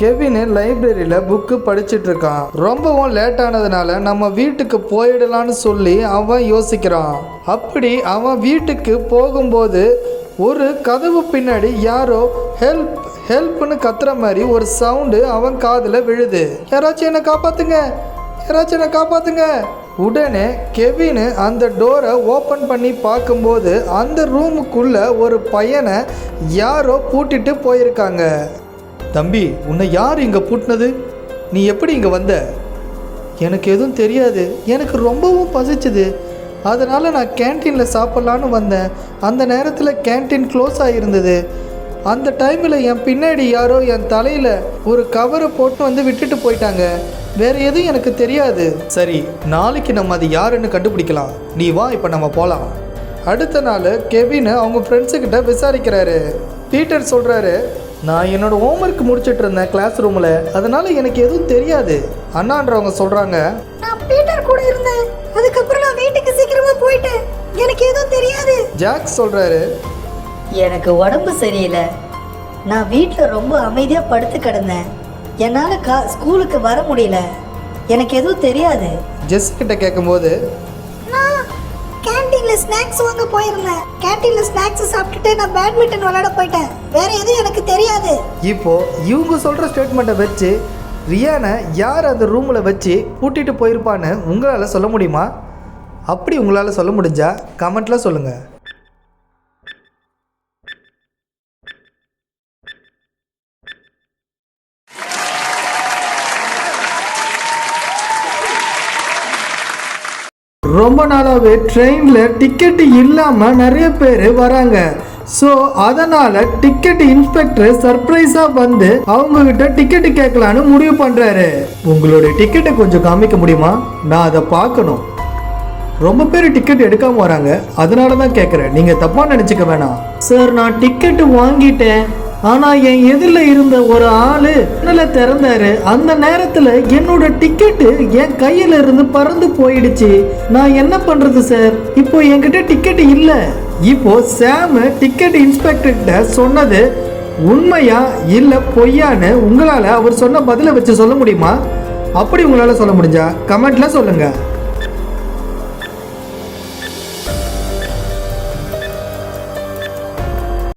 Kevin லைப்ரரியில் book படிச்சுட்டு இருக்கான் ரொம்பவும் லேட் ஆனதுனால நம்ம வீட்டுக்கு போயிடலான்னு சொல்லி அவன் யோசிக்கிறான். அப்படி அவன் வீட்டுக்கு போகும்போது ஒரு கதவு பின்னாடி யாரோ ஹெல்ப் ஹெல்ப்னு கத்துற மாதிரி ஒரு சவுண்டு அவன் காதில் விழுது. யாராச்சும் என்னை காப்பாத்துங்க யாராச்சும் என்னை காப்பாத்துங்க. உடனே கெவின் அந்த டோரை ஓப்பன் பண்ணி பார்க்கும்போது அந்த ரூமுக்குள்ள ஒரு பையனை யாரோ பூட்டிட்டு போயிருக்காங்க. தம்பி உன்னை யார் இங்கே பூட்டினது? நீ எப்படி இங்கே வந்த? எனக்கு எதுவும் தெரியாது. எனக்கு ரொம்பவும் பசிச்சுது. அதனால் நான் கேன்டீனில் சாப்பிட்லான்னு வந்தேன். அந்த நேரத்தில் கேன்டீன் க்ளோஸ் ஆகிருந்தது அந்த டைமில் என் பின்னாடி யாரோ என் தலையில் ஒரு கவரை போட்டு வந்து விட்டுட்டு போயிட்டாங்க. வேறு எதுவும் எனக்கு தெரியாது. சரி நாளைக்கு நம்ம அது யாருன்னு கண்டுபிடிக்கலாம். நீ வா இப்போ நம்ம போகலாம் அடுத்த நாள் கெவின் அவங்க ஃப்ரெண்ட்ஸுக்கிட்ட விசாரிக்கிறாரு. பீட்டர் சொல்கிறாரு நான் என்னோட ஹோம்ஒர்க் முடிச்சிட்டு இருந்தேன் கிளாஸ் ரூமில் அதனால எனக்கு எதுவும் தெரியாது. அண்ணான்றவங்க சொல்கிறாங்க நான் பீட்டர் கூட இருந்தேன். அதுக்கப்புறம் நான் வீட்டுக்கு சீக்கிரமா போயிட்டேன். எனக்கு எதுவும் தெரியாது. ஜாக் சொல்கிறாரு எனக்கு உடம்பு சரியில்லை. நான் வீட்டில் ரொம்ப அமைதியாக படுத்து கிடந்தேன். என்னால் கா ஸ்கூலுக்கு வர முடியல. எனக்கு எதுவும் தெரியாது. ஜெஸ் கிட்ட கேட்கும்போது கேன்டீனில் ஸ்நாக்ஸ் வாங்க போயிருந்தேன். கேன்டீன்ல ஸ்நாக்ஸ் சாப்பிட்டுட்டு நான் பேட்மிண்டன் விளையாட போயிட்டேன். வேற எதுவும் எனக்கு தெரியாது. இப்போ இவங்க சொல்கிற ஸ்டேட்மெண்ட்டை வச்சு ரியானை யார் அந்த ரூமில் வச்சு கூட்டிகிட்டு போயிருப்பான்னு உங்களால் சொல்ல முடியுமா? அப்படி உங்களால் சொல்ல முடிஞ்சா கமெண்ட்டில் சொல்லுங்கள் ரொம்ப நாளாகவே ட்ரெயினில் டிக்கெட்டு இல்லாமல் நிறைய பேர் வராங்க. ஸோ அதனால் டிக்கெட் இன்ஸ்பெக்டர் சர்ப்ரைஸாக வந்து அவங்கக்கிட்ட டிக்கெட்டு கேட்கலான்னு முடிவு பண்ணுறாரு உங்களுடைய டிக்கெட்டை கொஞ்சம் காமிக்க முடியுமா? நான் அதை பார்க்கணும். ரொம்ப பேர் டிக்கெட் எடுக்காமல் வராங்க. அதனால தான் கேட்குறேன். நீங்கள் தப்பாக நினச்சிக்க வேணாம். சார் நான் டிக்கெட்டு வாங்கிட்டேன். ஆனால் என் எதிரில் இருந்த ஒரு ஆள் ஜன்னலை திறந்தாரு. அந்த நேரத்தில் என்னோட டிக்கெட்டு என் கையில இருந்து பறந்து போயிடுச்சு. நான் என்ன பண்ணுறது சார் இப்போ என்கிட்ட டிக்கெட் இல்லை. இப்போ சாமு டிக்கெட் இன்ஸ்பெக்டர்கிட்ட சொன்னது உண்மையா இல்லை பொய்யான்னு உங்களால் அவர் சொன்ன பதிலை வச்சு சொல்ல முடியுமா? அப்படி உங்களால் சொல்ல முடிஞ்சா? கமெண்ட்ல சொல்லுங்கள்